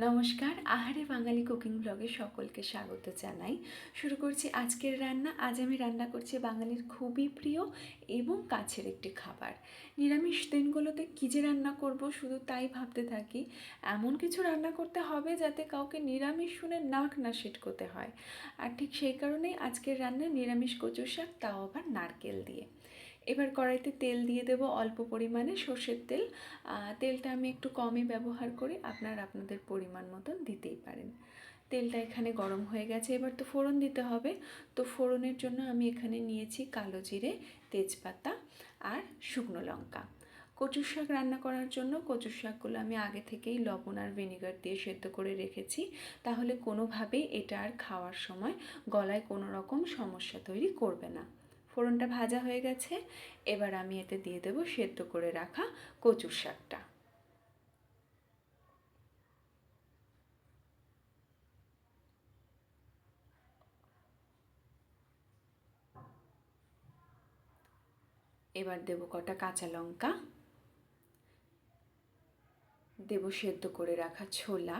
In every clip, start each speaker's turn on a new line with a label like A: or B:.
A: নমস্কার, আহারে বাঙালি কুকিং ব্লগে সকলকে স্বাগত জানাই। শুরু করছি আজকের রান্না। আজ আমি রান্না করছি বাঙালির খুবই প্রিয় এবং কাছের একটি খাবার। নিরামিষ দিনগুলোতে কী যে রান্না করব শুধু তাই ভাবতে থাকি। এমন কিছু রান্না করতে হবে যাতে কাউকে নিরামিষ শুনে নাক না করতে হয়। আর ঠিক সেই কারণেই আজকের রান্না নিরামিষ কচু শাক, তাও আবার নারকেল দিয়ে। এবার কড়াইতে তেল দিয়ে দেব অল্প পরিমাণে সর্ষের তেল। তেলটা আমি একটু কমই ব্যবহার করি, আপনারা আপনাদের পরিমাণ মতন দিতেই পারেন। তেলটা এখানে গরম হয়ে গেছে, এবার তো ফোড়ন দিতে হবে। তো ফোড়নের জন্য আমি এখানে নিয়েছি কালো জিরে, তেজপাতা আর শুকনো লঙ্কা। কচুর শাক রান্না করার জন্য কচুর শাকগুলো আমি আগে থেকেই লবণ আর ভিনিগার দিয়ে সেদ্ধ করে রেখেছি। তাহলে কোনোভাবেই এটা আর খাওয়ার সময় গলায় কোনো রকম সমস্যা তৈরি করবে না। ফোড়নটা ভাজা হয়ে গেছে। এবার আমি এতে দিয়ে দেবো সেদ্ধ করে রাখা কচুর শাকটা। এবার দেব কটা কাঁচা লঙ্কা। দেব সেদ্ধ করে রাখা ছোলা।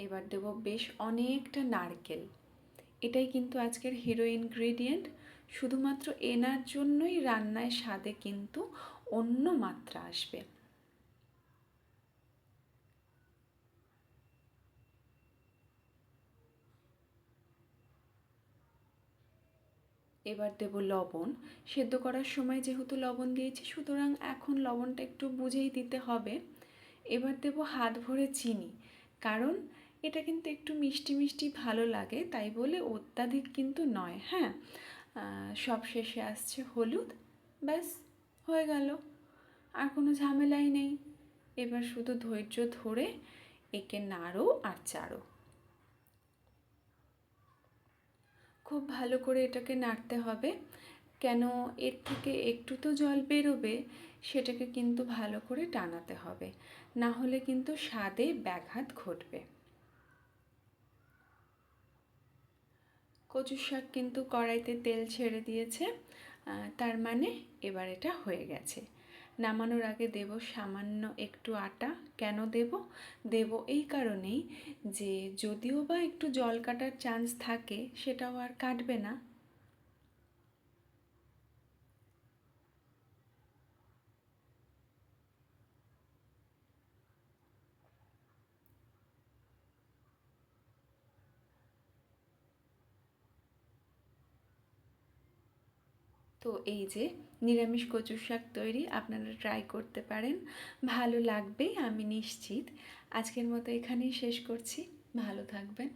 A: এবার দেব বেশ অনেকটা নারকেল। এটাই কিন্তু আজকের হিরো ইনগ্রেডিয়েন্ট শুধুমাত্র এনার জন্যই রান্নায় স্বাদে কিন্তু অন্য মাত্রা আসবে। এবার দেব লবণ। সেদ্ধ করার সময় যেহেতু লবণ দিয়েছি, সুতরাং এখন লবণটা একটু বুঝেই দিতে হবে। এবার দেব হাত ভরে চিনি। কারণ এটা কিন্তু একটু মিষ্টি মিষ্টি ভালো লাগে, তাই বলে অত্যাধিক কিন্তু নয় হ্যাঁ? সব শেষে আসছে হলুদ, ব্যাস, হয়ে গেল। আর কোনো ঝামেলাই নেই। এবার শুধু ধৈর্য ধরে একে নাড়ো আর চাড়ো। খুব ভালো করে এটাকে নাড়তে হবে, কেন এর থেকে একটু তো জল বেরোবে, সেটাকে কিন্তু ভালো করে টানাতে হবে। না হলে কিন্তু স্বাদে ব্যাঘাত ঘটবে। কচু শাক কিন্তু কড়াইতে তেল ছেড়ে দিয়েছে তার মানে এবার এটা হয়ে গেছে। নামানোর আগে দেব সামান্য একটু আটা। কেন দেব? দেব এই কারণেই যে যদিও বা একটু জল কাটার চান্স থাকে, সেটাও আর কাটবে না। তো এই যে নিরামিষ কচুর শাক তৈরি আপনারা ট্রাই করতে পারেন। ভালো লাগবে, আমি নিশ্চিত। আজকের মতো এখানেই শেষ করছি। ভালো থাকবেন।